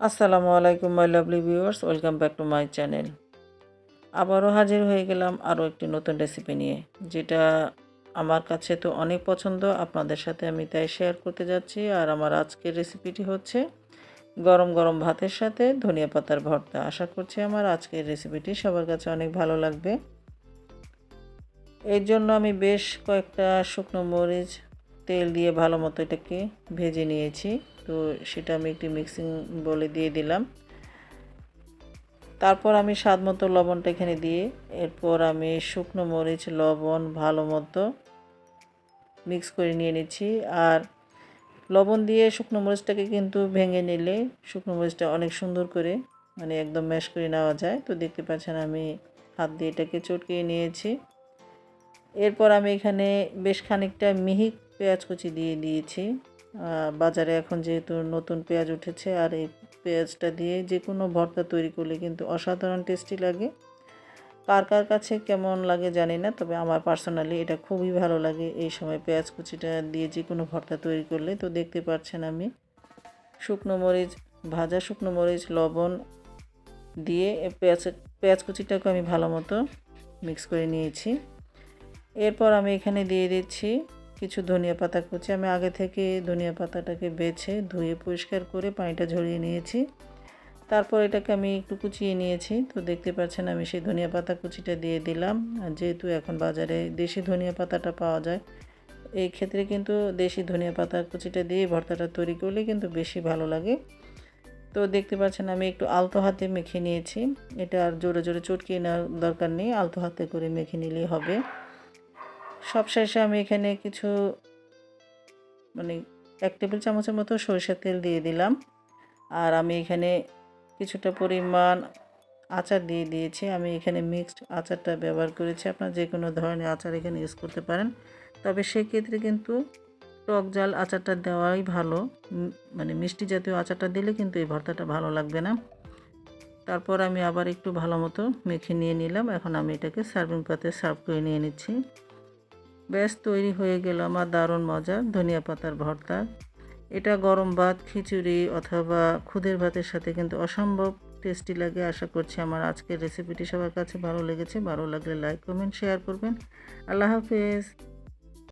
আসসালামু আলাইকুম my lovely viewers welcome back to my channel আবারও হাজির হয়ে গেলাম আরও একটি নতুন রেসিপি নিয়ে, যেটা আমার কাছে তো অনেক পছন্দ। আপনাদের সাথে আমি তাই শেয়ার করতে যাচ্ছি। আর আমার আজকের রেসিপিটি হচ্ছে গরম গরম ভাতের সাথে ধনিয়া পাতার ভর্তা। আশা করছি আমার আজকের রেসিপিটি সবার কাছে অনেক ভালো লাগবে। এর জন্য আমি বেশ কয়েকটা শুকনো মরিচ, তেল দিয়ে ভালো মতো এটাকে ভেজে নিয়েছি। তো সেটা আমি একটি মিক্সিং বলে দিয়ে দিলাম। তারপর আমি স্বাদ মতো লবণটা এখানে দিয়ে, এরপর আমি শুকনো মরিচ, লবণ, ভালো মতো মিক্স করে নিয়ে নিচ্ছি। আর লবণ দিয়ে শুকনো মরিচটাকে কিন্তু ভেঙে নিলে শুকনো মরিচটা অনেক সুন্দর করে মানে একদম ম্যাশ করে নেওয়া যায়। তো দেখতে পাচ্ছেন আমি হাত দিয়ে এটাকে চটকিয়ে নিয়েছি। এরপর আমি এখানে বেশ খানিকটা মিহি পেঁয়াজ কুচি দিয়ে দিয়েছি। বাজারে এখন যেহেতু নতুন পেঁয়াজ উঠেছে, আর এই পেঁয়াজটা দিয়ে যে কোনো ভর্তা তৈরি করলে কিন্তু অসাধারণ টেস্টি লাগে। কার কার কাছে কেমন লাগে জানি না, তবে আমার পার্সোনালি এটা খুবই ভালো লাগে এই সময় পেঁয়াজ কুচিটা দিয়ে যে কোনো ভর্তা তৈরি করলে। তো দেখতে পাচ্ছেন আমি শুকনো মরিচ, ভাজা শুকনো মরিচ, লবণ দিয়ে পেঁয়াজ পেঁয়াজ কুচিটাকে আমি ভালো মতো মিক্স করে নিয়েছি। এরপর আমি এখানে দিয়ে দিচ্ছি কিছু ধনিয়া পাতা কুচি। আমি আগে থেকে ধনিয়া পাতাটাকে বেছে ধুয়ে পরিষ্কার করে পানিটা ঝরিয়ে নিয়েছি। তারপর এটাকে আমি একটু কুচিয়ে নিয়েছি। তো দেখতে পাচ্ছেন আমি সেই ধনিয়া পাতা কুচিটা দিয়ে দিলাম। আর যেহেতু এখন বাজারে দেশি ধনিয়া পাতাটা পাওয়া যায়, এই ক্ষেত্রে কিন্তু দেশি ধনিয়া পাতা কুচিটা দিয়ে ভর্তাটা তৈরি করলে কিন্তু বেশি ভালো লাগে। তো দেখতে পাচ্ছেন আমি একটু আলতো হাতে মেখে নিয়েছি। এটা আর জোরে জোরে চটকিয়ে নেওয়ার দরকার নেই, আলতো হাতে করে মেখে নিলেই হবে। সব শেষে আমি এখানে কিছু মানে এক টেবিল চামচের মতো সরিষার তেল দিয়ে দিলাম। আর আমি এখানে কিছুটা পরিমাণ আচার দিয়ে দিয়েছি। আমি এখানে মিক্সড আচারটা ব্যবহার করেছি। আপনার যে কোনো ধরনের আচার এখানে ইউজ করতে পারেন। তবে সেক্ষেত্রে কিন্তু টক জাল আচারটা দেওয়াই ভালো। মানে মিষ্টি জাতীয় আচারটা দিলে কিন্তু এই ভর্তাটা ভালো লাগবে না। তারপর আমি আবার একটু ভালো মতো মেখে নিয়ে নিলাম। এখন আমি এটাকে সার্ভিং পাতে সার্ভ করে নিয়ে নিচ্ছি। ব্যাস তৈরি হয়ে গেল আমার দারুণ মজার ধনিয়া পাতার ভর্তা। এটা গরম ভাত, খিচুড়ি অথবা খুদের ভাতের সাথে কিন্তু অসম্ভব টেস্টি লাগে। আশা করছি আমার আজকের রেসিপিটি সবার কাছে ভালো লেগেছে। ভালো লাগলে লাইক কমেন্ট শেয়ার করবেন। আল্লাহ হাফেজ।